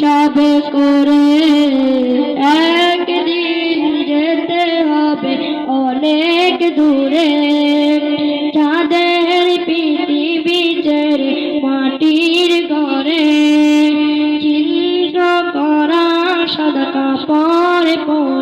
হিসাবে করে একদিন যেতে হবে অনেক দূরে। চাঁদের পৃথিবী ছেড়ে মাটির ঘরে চিন্তা করা সাদা পরে যে